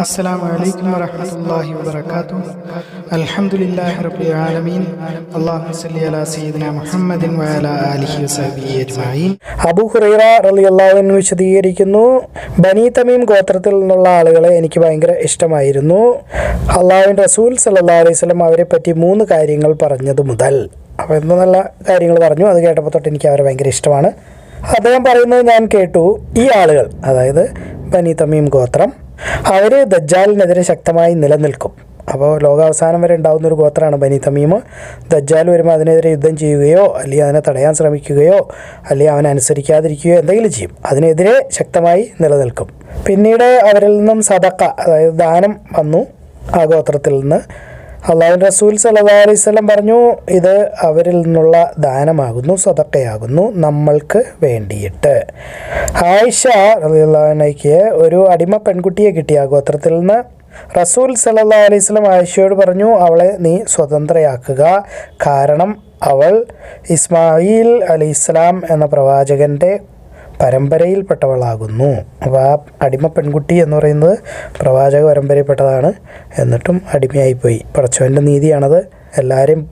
السلام عليكم ورحمة الله وبركاته الحمد لله رب العالمين اللهم صل على سيدنا محمد وعلى آله وصحبه أجمعين അബു ഹുറൈറ റളിയല്ലാഹു വിശദീകരിക്കുന്നു ബനി തമീം ഗോത്രത്തിൽ നിന്നുള്ള ആളുകളെ എനിക്ക് ഭയങ്കര ഇഷ്ടമായിരുന്നു അള്ളാഹുവിൻ്റെ റസൂൽ സല്ലല്ലാഹു അലൈഹി വസല്ലം അവരെ പറ്റി മൂന്ന് കാര്യങ്ങൾ പറഞ്ഞത് മുതൽ അപ്പോൾ ഇന്ന് നല്ല കാര്യങ്ങൾ പറഞ്ഞു അത് കേട്ടപ്പോൾ തൊട്ട് എനിക്ക് അവരെ ഭയങ്കര ഇഷ്ടമാണ് അദ്ദേഹം പറയുന്നത് ഞാൻ കേട്ടു ഈ ആളുകൾ അതായത് ബനി തമീം ഗോത്രം അവർ ദജ്ജാലിനെതിരെ ശക്തമായി നിലനിൽക്കും. അപ്പോൾ ലോകാവസാനം വരെ ഉണ്ടാകുന്ന ഒരു ഗോത്രമാണ് ബനി തമീമ്. ദജ്ജാൽ വരുമ്പോൾ അതിനെതിരെ യുദ്ധം ചെയ്യുകയോ അല്ലെങ്കിൽ അതിനെ തടയാൻ ശ്രമിക്കുകയോ അല്ലെങ്കിൽ അവനെ അനുസരിക്കാതിരിക്കുകയോ എന്തെങ്കിലും ചെയ്യും. അതിനെതിരെ ശക്തമായി നിലനിൽക്കും. പിന്നീട് അവരിൽ നിന്നും സദക്ക അതായത് ദാനം വന്നു ആ ഗോത്രത്തിൽ നിന്ന്. അള്ളാഹു റസൂൽ സല്ലാ അലൈഹി വസല്ലം പറഞ്ഞു ഇത് അവരിൽ നിന്നുള്ള ദാനമാകുന്നു സ്വതക്കയാകുന്നു നമ്മൾക്ക് വേണ്ടിയിട്ട്. ആയിഷ റളിയല്ലാഹുഅൻഹയ്ക്ക് ഒരു അടിമ പെൺകുട്ടിയെ കിട്ടിയ ഗോത്രത്തിൽ നിന്ന്. റസൂൽ സല്ലാ അലൈഹി വസല്ലം ആയിഷയോട് പറഞ്ഞു അവളെ നീ സ്വതന്ത്രയാക്കുക. കാരണം അവൾ ഇസ്മായിൽ അലി ഇസ്ലാം എന്ന പ്രവാചകന്റെ പരമ്പരയിൽപ്പെട്ടവളാകുന്നു അപ്പോൾ ആ അടിമ പെൺകുട്ടി എന്ന് പറയുന്നത് പ്രവാചക പരമ്പരയിൽപ്പെട്ടതാണ് എന്നിട്ടും അടിമയായിപ്പോയി പടച്ചവൻ്റെ നീതിയാണത് എല്ലാവരെയും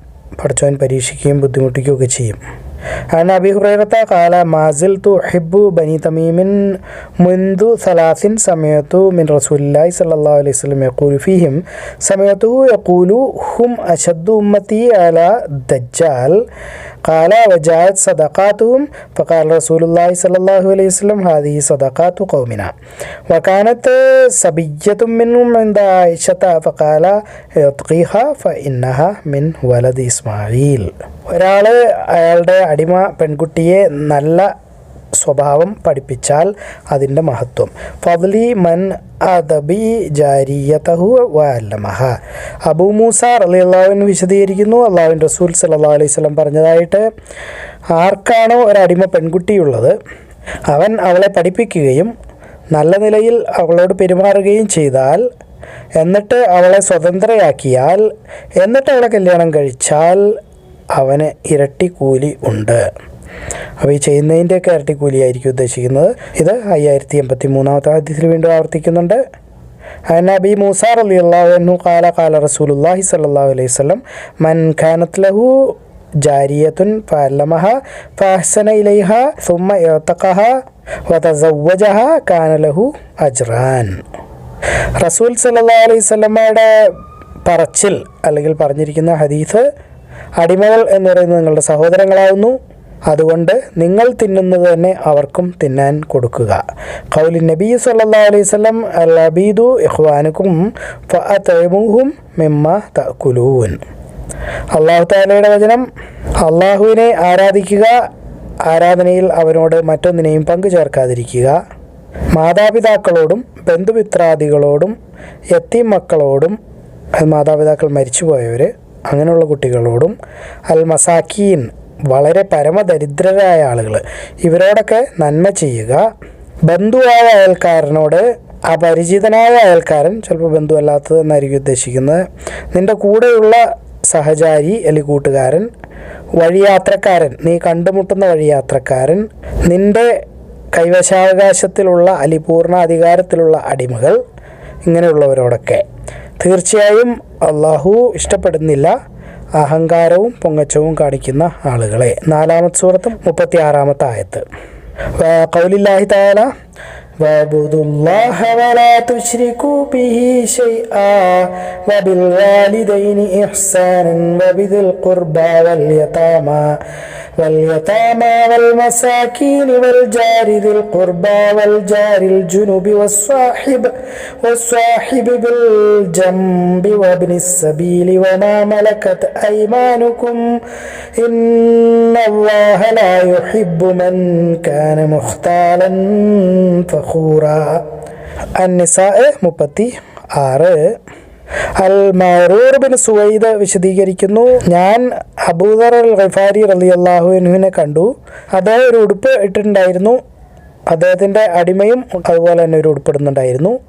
പടച്ചവൻ പരീക്ഷിക്കുകയും ബുദ്ധിമുട്ടിക്കുകയും ഒക്കെ ചെയ്യും عن أبي هريرة قال ما زلت أحب بني تميم منذ ثلاث سمعت من رسول الله صلى الله عليه وسلم يقول فيهم سمعته يقول هم أشد أمتي على الدجال قال وجاءت صدقاتهم فقال رسول الله صلى الله عليه وسلم هذه صدقات قومنا وكانت سبية من عند عائشة فقال اطقيها فانها من ولد اسماعيل ഒരാൾ അയാളുടെ അടിമ പെൺകുട്ടിയെ നല്ല സ്വഭാവം പഠിപ്പിച്ചാൽ അതിന്റെ മഹത്വം. ഫവലി മൻ അദബി ജാരിയതഹു വല്ലമഹ അബൂ മൂസ അള്ളാവിൻ വിശദീകരിക്കുന്നു. അള്ളാഹുവിൻ റസൂൽ സല്ലാ അലൈഹി സ്വലം പറഞ്ഞതായിട്ട് ആർക്കാണോ ഒരടിമ പെൺകുട്ടിയുള്ളത് അവൻ അവളെ പഠിപ്പിക്കുകയും നല്ല നിലയിൽ അവളോട് പെരുമാറുകയും ചെയ്താൽ എന്നിട്ട് അവളെ സ്വതന്ത്രയാക്കിയാൽ എന്നിട്ട് അവളെ കല്യാണം കഴിച്ചാൽ അവന് ഇരട്ടി കൂലി ഉണ്ട്. അപ്പോൾ ഈ ചെയ്യുന്നതിൻ്റെയൊക്കെ ഇരട്ടി കൂലിയായിരിക്കും ഉദ്ദേശിക്കുന്നത് ഇത് അയ്യായിരത്തി എൺപത്തി മൂന്നാമത്തെ ആദ്യത്തിൽ വീണ്ടും ആവർത്തിക്കുന്നുണ്ട് عن أبي موسى رضي الله عنه قال قال رسول الله صلى الله عليه وسلم من كانت له جارية فعلمها فأحسن إليها ثم اعتقها وتزوجها كان له أجران റസൂൽ സല്ലാ അലൈഹി സ്വലമ്മയുടെ പറച്ചിൽ അല്ലെങ്കിൽ പറഞ്ഞിരിക്കുന്ന ഹദീസ് അടിമകൾ എന്ന് പറയുന്നത് നിങ്ങളുടെ സഹോദരങ്ങളാവുന്നു അതുകൊണ്ട് നിങ്ങൾ തിന്നുന്നത് തന്നെ അവർക്കും തിന്നാൻ കൊടുക്കുക. കൗലി നബി സല്ലാ അലൈഹി സ്വലം അബീദു ഇഹ്വാനുക്കും ഫഅതമുഹും മിമ്മ തകുലൂൻ അള്ളാഹു താലയുടെ വചനം അള്ളാഹുവിനെ ആരാധിക്കുക ആരാധനയിൽ അവനോട് മറ്റൊന്നിനെയും പങ്കു ചേർക്കാതിരിക്കുക മാതാപിതാക്കളോടും ബന്ധുമിത്രാദികളോടും എത്തി മക്കളോടും മാതാപിതാക്കൾ മരിച്ചുപോയവർ അങ്ങനെയുള്ള കുട്ടികളോടും അൽ മസാക്കീൻ വളരെ പരമദരിദ്രരായ ആളുകൾ ഇവരോടൊക്കെ നന്മ ചെയ്യുക. ബന്ധുവായ അയൽക്കാരനോട് അപരിചിതനായ അയൽക്കാരൻ ചിലപ്പോൾ ബന്ധുവല്ലാത്തത് എന്നായിരിക്കും ഉദ്ദേശിക്കുന്നത്. നിന്റെ കൂടെയുള്ള സഹചാരി അല്ലെങ്കിൽ കൂട്ടുകാരൻ വഴിയാത്രക്കാരൻ നീ കണ്ടുമുട്ടുന്ന വഴിയാത്രക്കാരൻ നിന്റെ കൈവശാവകാശത്തിലുള്ള അലിപൂർണ അധികാരത്തിലുള്ള അടിമകൾ ഇങ്ങനെയുള്ളവരോടൊക്കെ. തീർച്ചയായും അള്ളാഹു ഇഷ്ടപ്പെടുന്നില്ല. അഹങ്കാരവും പൊങ്ങച്ചവും കാണിക്കുന്ന ആളുകളെ. നാലാമത്തെ സൂറത്തും മുപ്പത്തി ആറാമത്തെ ആയത്ത് കൗലില്ലാഹി താല واعبدوا الله ولا تشركوا به شيئا وبالوالدين إحسانا وبذي القربى واليتامى واليتامى والمساكين والجار ذي القربى والجار الجنب والصاحب والصاحب بالجنب وابن السبيل وما ملكت أيمانكم إن الله لا يحب من كان مختالا فخورا ഹൂറ അന്നിസ മുപ്പത്തി ആറ് അൽ മറൂർ ബിൻ സുവൈദ് വിശദീകരിക്കുന്നു. ഞാൻ അബൂദർ അൽ ഖഫാരി റലി അള്ളാഹുവിനെ കണ്ടു. അദ്ദേഹം ഒരു ഉടുപ്പ് ഇട്ടിട്ടുണ്ടായിരുന്നു. അദ്ദേഹത്തിന്റെ അടിമയും അതുപോലെ തന്നെ ഒരു ഉടുപ്പിടുന്നുണ്ടായിരുന്നു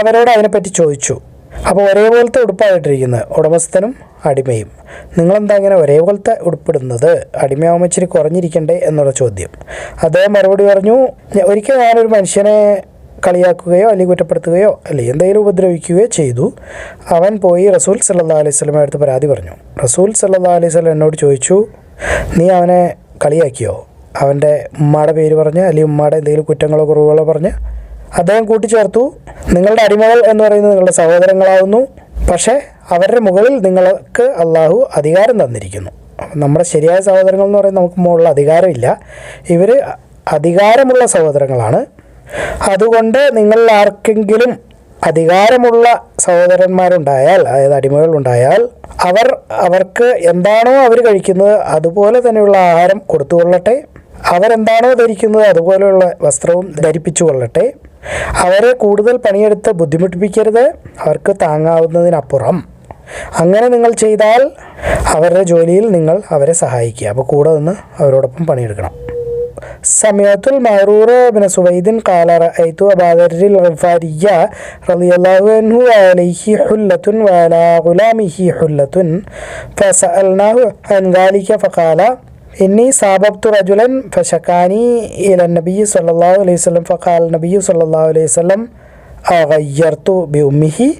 അവരോട് അതിനെപ്പറ്റി ചോദിച്ചു. അപ്പോൾ ഒരേപോലത്തെ ഉടുപ്പായിട്ടിരിക്കുന്നത് ഉടമസ്ഥനും അടിമയും. നിങ്ങളെന്താ ഇങ്ങനെ ഒരേപോലത്തെ ഉടുപ്പിടുന്നത്? അടിമയാവുമ്പോൾ ഇച്ചിരി കുറഞ്ഞിരിക്കണ്ടേ എന്നുള്ള ചോദ്യം. അദ്ദേഹം മറുപടി പറഞ്ഞു "ഞ- ഒരിക്കൽ ഞാനൊരു മനുഷ്യനെ കളിയാക്കുകയോ അല്ലെങ്കിൽ കുറ്റപ്പെടുത്തുകയോ അല്ലെങ്കിൽ എന്തെങ്കിലും ഉപദ്രവിക്കുകയോ ചെയ്തു. അവൻ പോയി റസൂൽ സല്ലാ അലൈഹി സ്വലമെ പരാതി പറഞ്ഞു. റസൂൽ സല്ലാ അലൈഹി സ്വലം എന്നോട് ചോദിച്ചു നീ അവനെ കളിയാക്കിയോ? അവന്റെ ഉമ്മയുടെ പേര് പറഞ്ഞ് അല്ലെങ്കിൽ ഉമ്മയുടെ എന്തെങ്കിലും കുറ്റങ്ങളോ കുറവുകളോ പറഞ്ഞ്? അദ്ദേഹം കൂട്ടിച്ചേർത്തു. നിങ്ങളുടെ അടിമകൾ എന്ന് പറയുന്നത് നിങ്ങളുടെ സഹോദരങ്ങളാവുന്നു. പക്ഷേ അവരുടെ മുകളിൽ നിങ്ങൾക്ക് അള്ളാഹു അധികാരം തന്നിരിക്കുന്നു. നമ്മുടെ ശരിയായ സഹോദരങ്ങൾ എന്ന് പറയുന്നത് നമുക്ക് മുകളിൽ അധികാരമില്ല. ഇവർ അധികാരമുള്ള സഹോദരങ്ങളാണ്. അതുകൊണ്ട് നിങ്ങൾ ആർക്കെങ്കിലും അധികാരമുള്ള സഹോദരന്മാരുണ്ടായാൽ അതായത് അടിമകൾ ഉണ്ടായാൽ അവർ അവർക്ക് എന്താണോ അവർ കഴിക്കുന്നത് അതുപോലെ തന്നെയുള്ള ആഹാരം കൊടുത്തുകൊള്ളട്ടെ. അവരെന്താണോ ധരിക്കുന്നത് അതുപോലെയുള്ള വസ്ത്രവും ധരിപ്പിച്ചു കൊള്ളട്ടെ അവരെ കൂടുതൽ പണിയെടുത്ത് ബുദ്ധിമുട്ടിപ്പിക്കരുത്. അവർക്ക് താങ്ങാവുന്നതിനപ്പുറം. അങ്ങനെ നിങ്ങൾ ചെയ്താൽ അവരുടെ ജോലിയിൽ നിങ്ങൾ അവരെ സഹായിക്കുക. അപ്പോൾ കൂടെ നിന്ന് അവരോടൊപ്പം പണിയെടുക്കണം. സമയത്തുൽ മഹറൂർ ബിന സുബൈദിൻ കാല ഐതു അബാദരിൽ ഗഫാരിയ റളിയല്ലാഹു അൻഹു അലൈഹി ഹുല്ലത്തുൻ വാലാ ഗുലാമിഹി ഹുല്ലത്തുൻ. ഫസഅൽനാഹു അൻ ദാലിക ഫഖാല إني صاببت رجلا فشكاني إلى النبي صلى الله عليه وسلم فقال النبي صلى الله عليه وسلم أغيرت بأمه؟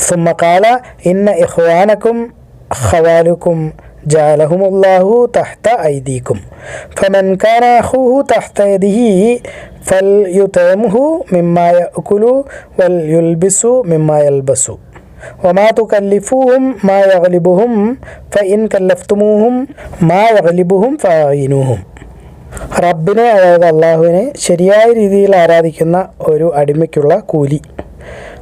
ثم قال إن إخوانكم خوالكم جعلهم الله تحت أيديكم. فمن كان أخوه تحت يده فليطعمه مما يأكل وليلبس مما يلبس. ഒമാതു കല്ലിഫുഹും മാ യഗലിബുഹും ഫ ഇൻ കല്ലഫ്തുമൂഹും മാ യഗലിബുഹും റബ്ബിനെ അതായത് അള്ളാഹുവിനെ ശരിയായ രീതിയിൽ ആരാധിക്കുന്ന ഒരു അടിമയ്ക്കുള്ള കൂലി.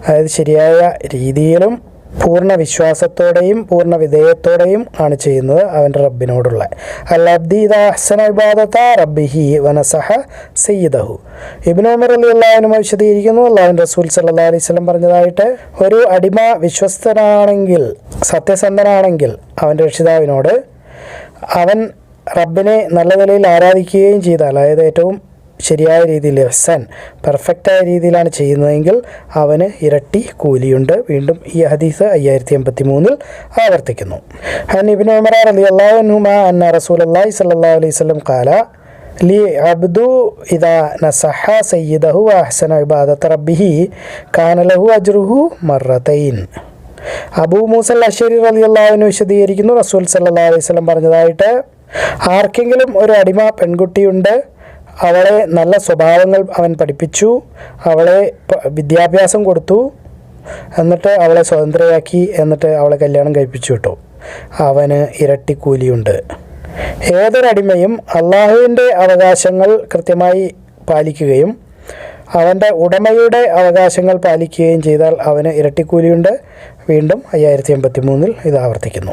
അതായത് ശരിയായ രീതിയിലും പൂർണ വിശ്വാസത്തോടെയും പൂർണ വിധേയത്തോടെയും ആണ് ചെയ്യുന്നത് അവന്റെ റബ്ബിനോടുള്ള. അല്ലബ്ദീദ അഹ്സന ഇബാദത്ത റബ്ബിഹി വനസഹ സയ്യിദഹു. ഇബ്നു ഉമർ അലി അള്ളാഹുനും വിശദീകരിക്കുന്നു അള്ളാഹുവിൻ റസൂൽ സല്ലാ അലൈഹി സ്വലം പറഞ്ഞതായിട്ട് ഒരു അടിമ വിശ്വസ്തനാണെങ്കിൽ സത്യസന്ധനാണെങ്കിൽ അവന്റെ രക്ഷിതാവിനോട് അവൻ റബ്ബിനെ നല്ല നിലയിൽ ആരാധിക്കുകയും ചെയ്താൽ അതായത് ഏറ്റവും ശരിയായ രീതിയിൽ ഹസൻ പെർഫെക്റ്റായ രീതിയിലാണ് ചെയ്യുന്നതെങ്കിൽ അവന് ഇരട്ടി കൂലിയുണ്ട്. വീണ്ടും ഈ ഹദീസ് അയ്യായിരത്തി എൺപത്തി മൂന്നിൽ ആവർത്തിക്കുന്നു ഹനീബിൻ ഉമർ അലി അള്ളാഹുനുമ അന്ന റസൂൽ അള്ളാഹി സല്ലാ അലൈഹി സ്വലം കാല ലി അബ്ദു ഇദാ നസഹ സയ്യിദഹു അഹ്സന ഇബാദത്ത് റബ്ബിഹി കാനലഹു അജ്റുഹു മറത്തൈൻ അബൂ മൂസൽ അഷരി അലി അള്ളാഹുവിന് വിശദീകരിക്കുന്നു. റസൂൽ സല്ലാ അലൈഹി സ്വലം പറഞ്ഞതായിട്ട് ആർക്കെങ്കിലും ഒരു അടിമ പെൺകുട്ടിയുണ്ട് അവളെ നല്ല സ്വഭാവങ്ങൾ അവൻ പഠിപ്പിച്ചു. അവളെ വിദ്യാഭ്യാസം കൊടുത്തു. എന്നിട്ട് അവളെ സ്വതന്ത്രയാക്കി. എന്നിട്ട് അവളെ കല്യാണം കഴിപ്പിച്ചു കേട്ടോ. അവന് ഇരട്ടി കൂലിയുണ്ട്. ഏതൊരടിമയും അള്ളാഹുവിന്റെ അവകാശങ്ങൾ കൃത്യമായി പാലിക്കുകയും അവന്റെ ഉടമയുടെ അവകാശങ്ങൾ പാലിക്കുകയും ചെയ്താൽ അവന് ഇരട്ടിക്കൂലിയുണ്ട്. വീണ്ടും അയ്യായിരത്തി എൺപത്തി മൂന്നിൽ ഇത് ആവർത്തിക്കുന്നു.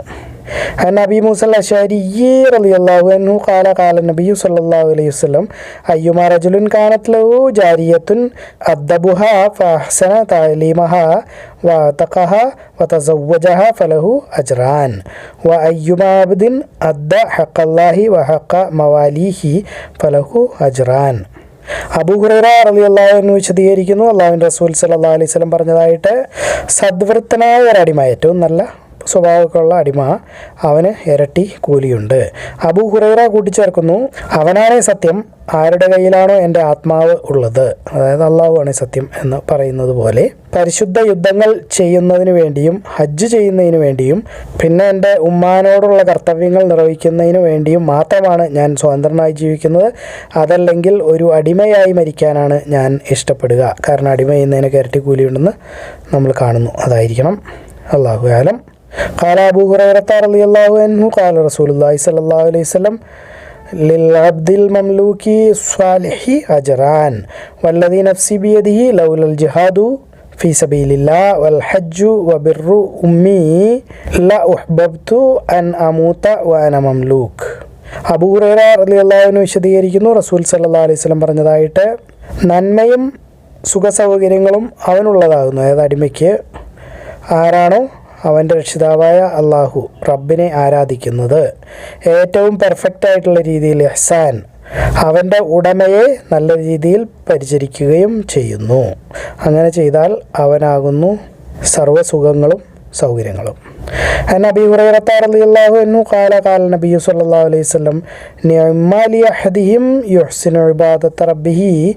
عن أبي موسى الأشعري رضي الله عنه قال قال النبي صلى الله عليه وسلم أيما رجل كانت له جارية أدبها فأحسن تعليمها وأعتقها وتزوجها فله أجران وأيما عبد أدى حق الله وحق مواليه فله أجران അബൂ ഹുറൈറ റളിയല്ലാഹു അൻഹു വിശദീകരിക്കുന്നു അള്ളാഹുവിൻ്റെ റസൂൽ സല്ലല്ലാഹു അലൈഹി വസല്ലം പറഞ്ഞതായിട്ട് സദ്വൃത്തനായ ഒരു അടിമ ഏറ്റവും നല്ല സ്വഭാവമൊക്കെയുള്ള അടിമ അവന് ഇരട്ടി കൂലിയുണ്ട്. അബു ഹുറൈറ കൂട്ടിച്ചേർക്കുന്നു. അവനാണ് സത്യം. ആരുടെ കയ്യിലാണോ എന്റെ ആത്മാവ് ഉള്ളത്? അതായത് അള്ളാഹുവാണ് സത്യം എന്ന് പറയുന്നത് പോലെ. പരിശുദ്ധ യുദ്ധങ്ങൾ ചെയ്യുന്നതിന് വേണ്ടിയും ഹജ്ജ് ചെയ്യുന്നതിന് വേണ്ടിയും പിന്നെ എന്റെ ഉമ്മാനോടുള്ള കർത്തവ്യങ്ങൾ നിർവഹിക്കുന്നതിന് വേണ്ടിയും മാത്രമാണ് ഞാൻ സ്വതന്ത്രനായി ജീവിക്കുന്നത്. അതല്ലെങ്കിൽ ഒരു അടിമയായി മരിക്കാനാണ് ഞാൻ ഇഷ്ടപ്പെടുക. കാരണം അടിമ ചെയ്യുന്നതിനൊക്കെ ഇരട്ടി കൂലിയുണ്ടെന്ന് നമ്മൾ കാണുന്നു. അതായിരിക്കണം. അള്ളാഹു ആലം. قال أبو هريرة رضي الله عنه قال رسول الله صلى الله عليه وسلم للعبد المملوك الصالح أجران والذي نفسي بيده لولا الجهاد في سبيل الله والحج وبر أمي لا أحببت أن أموت وأنا مملوك അബൂറേറ റളിയല്ലാഹുവിന് വിശദീകരിക്കുന്നു റസൂൽ സല്ലല്ലാഹു അലൈഹി വസല്ലം പറഞ്ഞതായിട്ട് നന്മയും സുഖസൗകര്യങ്ങളും അവനുള്ളതാകുന്നു അതായത് അടിമയ്ക്ക് ആരാണോ അവന്റെ രക്ഷിതാവായ അള്ളാഹു റബ്ബിനെ ആരാധിക്കുന്നത്. ഏറ്റവും പെർഫെക്റ്റ് ആയിട്ടുള്ള രീതിയിൽ എഹ്സാൻ അവന്റെ ഉടമയെ നല്ല രീതിയിൽ പരിചരിക്കുകയും ചെയ്യുന്നു. അങ്ങനെ ചെയ്താൽ അവനാകുന്നു സർവസുഖങ്ങളും സൗകര്യങ്ങളും. നബി അലൈഹി യുഹ്സിനു റബ്ബിഹി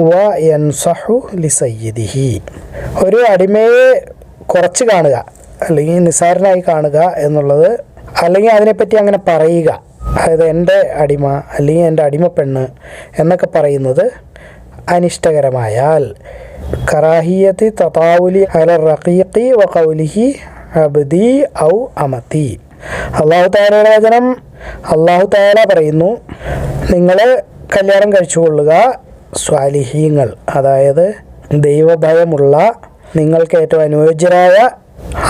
വ ലിസയ്യിദിഹി. ഒരു അടിമയെ കുറച്ച് കാണുക. അല്ലെങ്കിൽ നിസ്സാരനായി കാണുക എന്നുള്ളത് അല്ലെങ്കിൽ അതിനെപ്പറ്റി അങ്ങനെ പറയുക. അതായത് എന്റെ അടിമ അല്ലെങ്കിൽ എന്റെ അടിമ പെണ്ണ് എന്നൊക്കെ പറയുന്നത് അനിഷ്ടകരമായാൽ. കറാഹിയത്തി തതാവുലി അല റഖീഖി വ കൗലിഹി അബ്ദി ഔ അമത്തി. അള്ളാഹു താലയുടെ വചനം അള്ളാഹു താല പറയുന്നു നിങ്ങൾ കല്യാണം കഴിച്ചുകൊള്ളുക സ്വാലിഹീങ്ങൾ. അതായത് ദൈവഭയമുള്ള നിങ്ങൾക്ക് ഏറ്റവും അനുയോജ്യരായ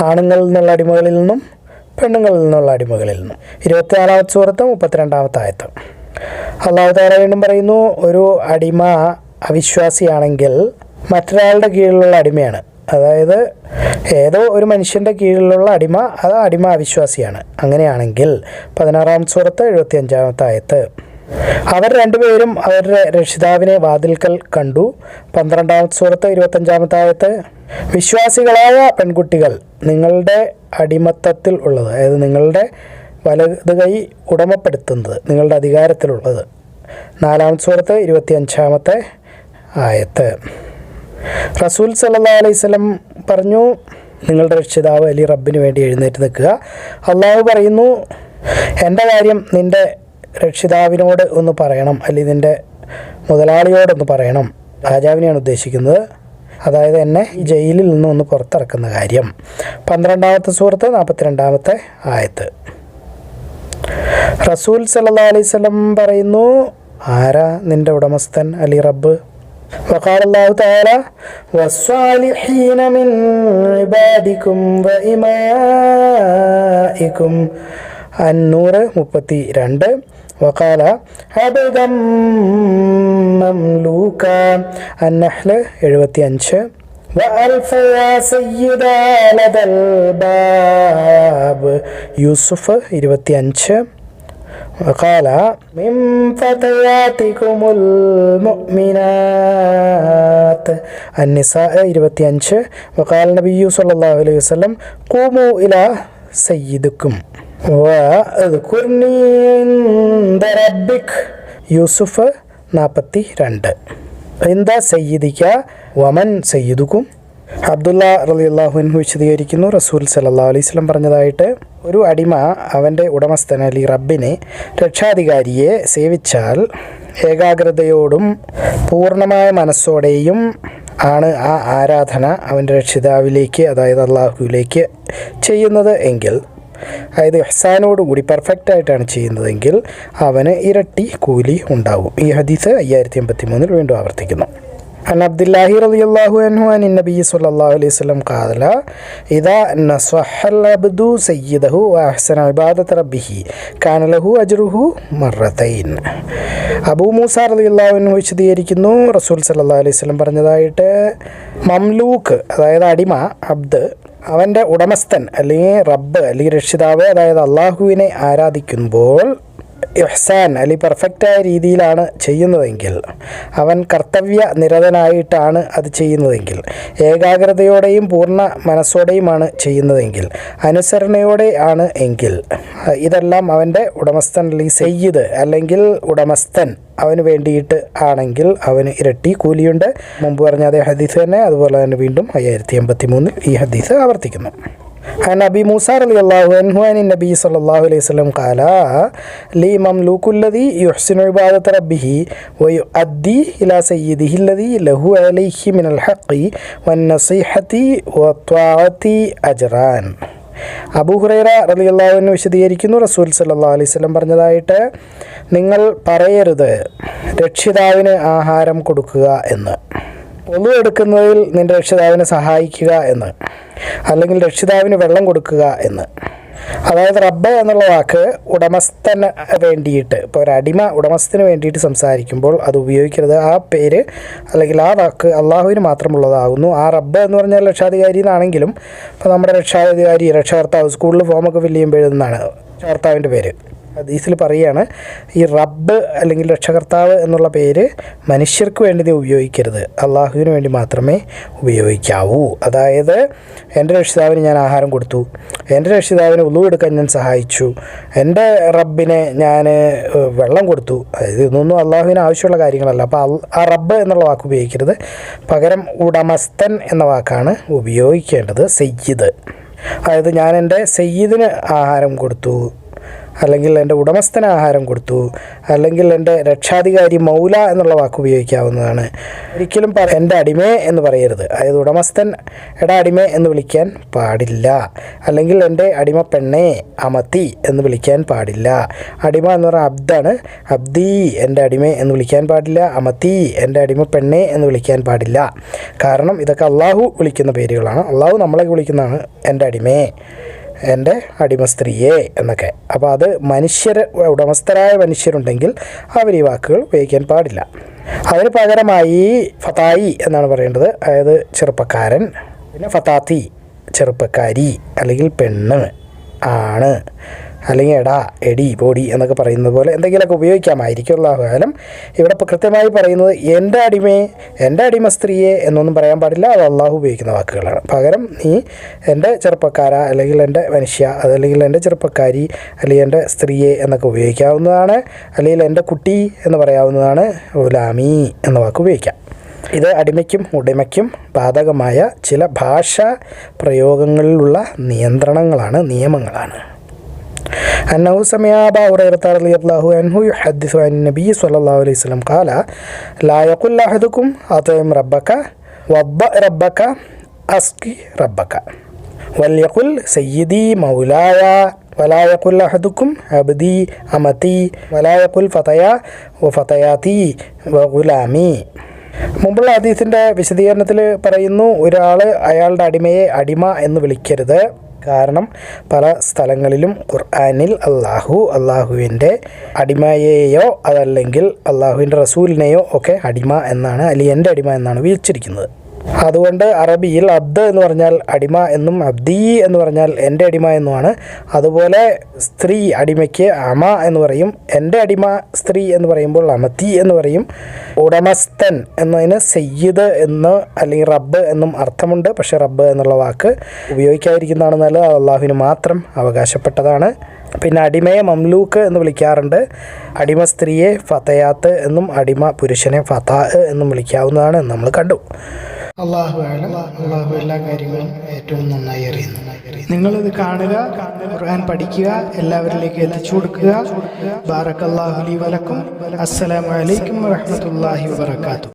ആണുങ്ങളിൽ നിന്നുള്ള അടിമകളിൽ നിന്നും പെണ്ണുങ്ങളിൽ നിന്നുള്ള അടിമകളിൽ നിന്നും. ഇരുപത്തിനാലാമത്തെ സുഹൃത്ത് മുപ്പത്തിരണ്ടാമത്തെ ആയത്ത്. അള്ളാഹു താല വീണ്ടും പറയുന്നു ഒരു അടിമ അവിശ്വാസിയാണെങ്കിൽ മറ്റൊരാളുടെ കീഴിലുള്ള അടിമയാണ്. അതായത് ഏതോ ഒരു മനുഷ്യന്റെ കീഴിലുള്ള അടിമ അത് അടിമ അവിശ്വാസിയാണ്. അങ്ങനെയാണെങ്കിൽ പതിനാറാമത്തെ സുഹൃത്ത് എഴുപത്തി അഞ്ചാമത്തെ ആയത്ത്. അവർ രണ്ടുപേരും അവരുടെ രക്ഷിതാവിനെ വാതിൽക്കൽ കണ്ടു. പന്ത്രണ്ടാമത്തെ സുഹൃത്ത് ഇരുപത്തഞ്ചാമത്തെ ആയത്ത് വിശ്വാസികളായ പെൺകുട്ടികൾ നിങ്ങളുടെ അടിമത്തത്തിൽ ഉള്ളത് അതായത് നിങ്ങളുടെ വലത് കൈ ഉടമപ്പെടുത്തുന്നത് നിങ്ങളുടെ അധികാരത്തിലുള്ളത് നാലാമത്തെ സുഹൃത്ത് ഇരുപത്തി അഞ്ചാമത്തെ ആയത്ത്. റസൂൽ സല്ലാ അലൈഹി സ്വലം പറഞ്ഞു നിങ്ങളുടെ രക്ഷിതാവ് അലി റബ്ബിന് വേണ്ടി എഴുന്നേറ്റ് നിൽക്കുക. അള്ളാഹു പറയുന്നു എന്റെ കാര്യം നിന്റെ രക്ഷിതാവിനോട് ഒന്ന് പറയണം അല്ലെങ്കിൽ നിൻ്റെ മുതലാളിയോടൊന്ന് പറയണം രാജാവിനെയാണ് ഉദ്ദേശിക്കുന്നത് അതായത് എന്നെ ഈ ജയിലിൽ നിന്ന് ഒന്ന് പുറത്തിറക്കുന്ന കാര്യം പന്ത്രണ്ടാമത്തെ സുഹൃത്ത് നാൽപ്പത്തിരണ്ടാമത്തെ ആയത്ത് റസൂൽ സല്ലാ അലൈഹി സ്വലം പറയുന്നു ആരാ നിൻ്റെ ഉടമസ്ഥൻ അലി റബ്ബ് وقال الله تعالى والصالحين من عبادكم وإمائكم النور മുപ്പത്തി രണ്ട് وقال عبدا مملوكا النحل എഴുപത്തി അഞ്ച് وألف يا سيدا لدى الباب യൂസുഫ് ഇരുപത്തി അഞ്ച് وقال من فتياتكم المؤمنات النساء 25 وقال النبي صلى الله عليه وسلم قوموا إلى سيدكم യൂസുഫ് നാൽപ്പത്തി രണ്ട് ഇന്ദ സയ്യിദിക്ക? വമൻ സയ്യിദുക്കും. അബ്ദുള്ള റലി അള്ളാഹുവിൻഹു വിശദീകരിക്കുന്നു. റസൂൽ സലഹ് അലൈഹി സ്വലം പറഞ്ഞതായിട്ട് ഒരു അടിമ അവന്റെ ഉടമസ്ഥൻ അലി റബ്ബിനെ രക്ഷാധികാരിയെ സേവിച്ചാൽ ഏകാഗ്രതയോടും പൂർണമായ മനസ്സോടെയും ആണ് ആ ആരാധന അവന്റെ രക്ഷിതാവിലേക്ക് അതായത് അള്ളാഹുവിലേക്ക് ചെയ്യുന്നത് എങ്കിൽ അതായത് ഇഹ്സാനോടുകൂടി പെർഫെക്റ്റ് ആയിട്ടാണ് ചെയ്യുന്നതെങ്കിൽ അവന് ഇരട്ടി കൂലി ഉണ്ടാവും ഈ ഹദീസ് അയ്യായിരത്തി എൺപത്തി മൂന്നിൽ വീണ്ടും ആവർത്തിക്കുന്നു عن عبد الله رضي الله عنه عن النبي صلى الله عليه وسلم قال إذا نصح العبد سيده وأحسن عبادة ربه كان له أجره مرتين അബൂ മൂസ റളിയല്ലാഹു വിശദീകരിക്കുന്നു റസൂൽ സല്ലല്ലാഹു അലൈഹി വസല്ലം പറഞ്ഞതായിട്ട് മംലൂക്ക് അതായത് അടിമ അബ്ദ് അവന്റെ ഉടമസ്ഥൻ അല്ലെങ്കിൽ റബ്ബ് അല്ലെങ്കിൽ രക്ഷിതാവ് അതായത് അള്ളാഹുവിനെ ആരാധിക്കുമ്പോൾ ഇഹ്സാൻ അല്ലെങ്കിൽ പെർഫെക്റ്റായ രീതിയിലാണ് ചെയ്യുന്നതെങ്കിൽ അവൻ കർത്തവ്യ നിരതനായിട്ടാണ് അത് ചെയ്യുന്നതെങ്കിൽ ഏകാഗ്രതയോടെയും പൂർണ മനസ്സോടെയുമാണ് ചെയ്യുന്നതെങ്കിൽ അനുസരണയോടെ ആണ് എങ്കിൽ ഇതെല്ലാം അവന്റെ ഉടമസ്ഥൻ അല്ലെങ്കിൽ സയ്യിദ് അല്ലെങ്കിൽ ഉടമസ്ഥൻ അവന് വേണ്ടിയിട്ട് ആണെങ്കിൽ അവന് ഇരട്ടി കൂലിയുണ്ട്. മുമ്പ് പറഞ്ഞ അതേ ഹദീസ് തന്നെ അതുപോലെ തന്നെ വീണ്ടും അയ്യായിരത്തി എൺപത്തി മൂന്നിൽ ഈ ഹദീസ് ആവർത്തിക്കുന്നു. عن أبي موسى رضي الله عنه عن النبي صلى الله عليه وسلم قال لي مملوك الذي يحسن عبادة ربه ويؤدي إلى سيده الذي له عليه من الحق والنصيحة والطاعة أجران അബൂ ഹുറൈറ റളിയല്ലാഹുവിന് വിശദീകരിക്കുന്നു റസൂൽ സല്ലല്ലാഹു അലൈഹി വസല്ലം പറഞ്ഞതായിട്ട് നിങ്ങൾ പറയരുത് രക്ഷിതാവിന് ആഹാരം കൊടുക്കുക എന്ന് ഒന്നു എടുക്കുന്നതിൽ നിന്റെ രക്ഷിതാവിനെ സഹായിക്കുക എന്ന്. അല്ലെങ്കിൽ രക്ഷിതാവിന് വെള്ളം കൊടുക്കുക എന്ന്. അതായത് റബ്ബ എന്നുള്ള വാക്ക് ഉടമസ്ഥന് വേണ്ടിയിട്ട് ഇപ്പോൾ ഒരു അടിമ ഉടമസ്ഥന് വേണ്ടിയിട്ട് സംസാരിക്കുമ്പോൾ അത് ഉപയോഗിക്കരുത്. ആ പേര് അല്ലെങ്കിൽ ആ വാക്ക് അള്ളാഹുവിന് മാത്രമുള്ളതാകുന്നു. ആ റബ്ബ് എന്ന് പറഞ്ഞാൽ രക്ഷാധികാരി എന്നാണെങ്കിലും ഇപ്പോൾ നമ്മുടെ രക്ഷാധികാരി രക്ഷകർത്താവ് സ്കൂളിൽ ഫോമൊക്കെ ഫില്ല് ചെയ്യുമ്പോൾ എഴുതുന്നതാണ് പേര്. ഹദീസിൽ പറയുകയാണ് ഈ റബ്ബ് അല്ലെങ്കിൽ രക്ഷകർത്താവ് എന്നുള്ള പേര് മനുഷ്യർക്ക് വേണ്ടി നീ ഉപയോഗിക്കരുത്. അള്ളാഹുവിന് വേണ്ടി മാത്രമേ ഉപയോഗിക്കാവൂ. അതായത് എന്റെ രക്ഷിതാവിന് ഞാൻ ആഹാരം കൊടുത്തു. എന്റെ രക്ഷിതാവിന് ഉളുവെടുക്കാൻ ഞാൻ സഹായിച്ചു. എന്റെ റബ്ബിനെ ഞാൻ വെള്ളം കൊടുത്തു. അതായത് ഇതൊന്നും അള്ളാഹുവിന് ആവശ്യമുള്ള കാര്യങ്ങളല്ല. അപ്പോൾ ആ റബ്ബ് എന്നുള്ള വാക്ക് ഉപയോഗിക്കരുത്. പകരം ഉടമസ്ഥൻ എന്ന വാക്കാണ് ഉപയോഗിക്കേണ്ടത്. സയ്യിദ്. അതായത് ഞാൻ എന്റെ സയ്യിദിന് ആഹാരം കൊടുത്തു. അല്ലെങ്കിൽ എന്റെ ഉടമസ്ഥന് ആഹാരം കൊടുത്തു അല്ലെങ്കിൽ എന്റെ രക്ഷാധികാരി മൗല എന്നുള്ള വാക്ക് ഉപയോഗിക്കാവുന്നതാണ്. ഒരിക്കലും എന്റെ അടിമേ എന്ന് പറയരുത്. അതായത് ഉടമസ്ഥൻ എടാ അടിമേ എന്ന് വിളിക്കാൻ പാടില്ല. അല്ലെങ്കിൽ എന്റെ അടിമ പെണ്ണേ അമത്തി എന്ന് വിളിക്കാൻ പാടില്ല. അടിമ എന്ന് പറഞ്ഞാൽ അബ്ദാണ്. അബ്ദി എന്റെ അടിമേ എന്ന് വിളിക്കാൻ പാടില്ല. അമത്തി എന്റെ അടിമ പെണ്ണേ എന്ന് വിളിക്കാൻ പാടില്ല. കാരണം ഇതൊക്കെ അള്ളാഹു വിളിക്കുന്ന പേരുകളാണ്. അള്ളാഹു നമ്മളെ വിളിക്കുന്നതാണ് എന്റെ അടിമേ. എന്റെ അടിമ സ്ത്രീയെ എന്നൊക്കെ. അപ്പോൾ അത് മനുഷ്യർ ഉടമസ്ഥരായ മനുഷ്യരുണ്ടെങ്കിൽ അവർ ഈ വാക്കുകൾ ഉപയോഗിക്കാൻ പാടില്ല. അതിന് പകരമായി ഫതായി എന്നാണ് പറയേണ്ടത്. അതായത് ചെറുപ്പക്കാരൻ പിന്നെ ഫതാത്തി ചെറുപ്പക്കാരി അല്ലെങ്കിൽ പെണ്ണ് ആണ്. അല്ലെങ്കിൽ എടാ എടി ബോഡി എന്നൊക്കെ പറയുന്നത് പോലെ എന്തെങ്കിലുമൊക്കെ ഉപയോഗിക്കാമായിരിക്കും അള്ളാഹുകാലം ഇവിടെ ഇപ്പോൾ കൃത്യമായി പറയുന്നത് എന്റെ അടിമയെ എന്റെ അടിമ സ്ത്രീയെ എന്നൊന്നും പറയാൻ പാടില്ല. അത് അള്ളാഹു ഉപയോഗിക്കുന്ന വാക്കുകളാണ്. പകരം നീ എന്റെ ചെറുപ്പക്കാര അല്ലെങ്കിൽ എന്റെ മനുഷ്യ അതല്ലെങ്കിൽ എന്റെ ചെറുപ്പക്കാരി അല്ലെങ്കിൽ എന്റെ സ്ത്രീയെ എന്നൊക്കെ ഉപയോഗിക്കാവുന്നതാണ്. അല്ലെങ്കിൽ എന്റെ കുട്ടി എന്ന് പറയാവുന്നതാണ്. ഗുലാമി എന്ന വാക്ക് ഉപയോഗിക്കാം. ഇത് അടിമയ്ക്കും ഉടമയ്ക്കും ബാധകമായ ചില ഭാഷാ പ്രയോഗങ്ങളിലുള്ള നിയന്ത്രണങ്ങളാണ് നിയമങ്ങളാണ്. أنه سمع أبا هريرة رضي الله عنه يحدث عن النبي صلى الله عليه وسلم قال لا يقول أحدكم أطعم ربك وضأ ربك أسقي ربك وليقل سيدي مولاي ولا يقول أحدكم عبدي أمتي ولا يقول فتيا وفتياتي وغلامي മുമ്പുള്ള ഹദീസിൻ്റെ വിശദീകരണത്തിൽ പറയുന്നു ഒരാൾ അയാളുടെ അടിമയെ അടിമ എന്ന് വിളിക്കരുത് കാരണം പല സ്ഥലങ്ങളിലും ഖുർആാനിൽ അള്ളാഹു അള്ളാഹുവിന്റെ അടിമയെയോ അതല്ലെങ്കിൽ അള്ളാഹുവിന്റെ റസൂലിനെയോ ഒക്കെ അടിമ എന്നാണ് അല്ലെങ്കിൽ എന്റെ അടിമ എന്നാണ് വിളിച്ചിരിക്കുന്നത് അതുകൊണ്ട് അറബിയിൽ അബ്ദ് എന്ന് പറഞ്ഞാൽ അടിമ എന്നും അബ്ദി എന്ന് പറഞ്ഞാൽ എന്റെ അടിമ എന്നുമാണ്. അതുപോലെ സ്ത്രീ അടിമയ്ക്ക് അമ എന്ന് പറയും. എന്റെ അടിമ സ്ത്രീ എന്ന് പറയുമ്പോൾ അമത്തി എന്ന് പറയും. ഉടമസ്ഥൻ എന്നതിന് സയ്യിദ് എന്ന് അല്ലെങ്കിൽ റബ്ബ് എന്നും അർത്ഥമുണ്ട്. പക്ഷേ റബ്ബ് എന്നുള്ള വാക്ക് ഉപയോഗിക്കാതിരിക്കുന്നതാണ് അള്ളാഹുവിന് മാത്രം അവകാശപ്പെട്ടതാണ്. പിന്നെ അടിമയെ മംലൂക്ക് എന്ന് വിളിക്കാറുണ്ട്. അടിമ സ്ത്രീയെ ഫതയാത്ത് എന്നും അടിമ പുരുഷനെ ഫതാഹ് എന്നും വിളിക്കാവുന്നതാണ് നമ്മൾ കണ്ടു. അള്ളാഹു അള്ളാഹു എല്ലാ കാര്യങ്ങളും ഏറ്റവും നന്നായി അറിയുന്നു. നിങ്ങളിത് കാണുക ഖുർആൻ പഠിക്കുക എല്ലാവരിലേക്ക് എത്തിച്ചു കൊടുക്കുക. ബാറക്കല്ലാഹുലി വലക്കും അസ്സലാമലൈക്കും വറഹമത്തല്ലാഹി വാത്തു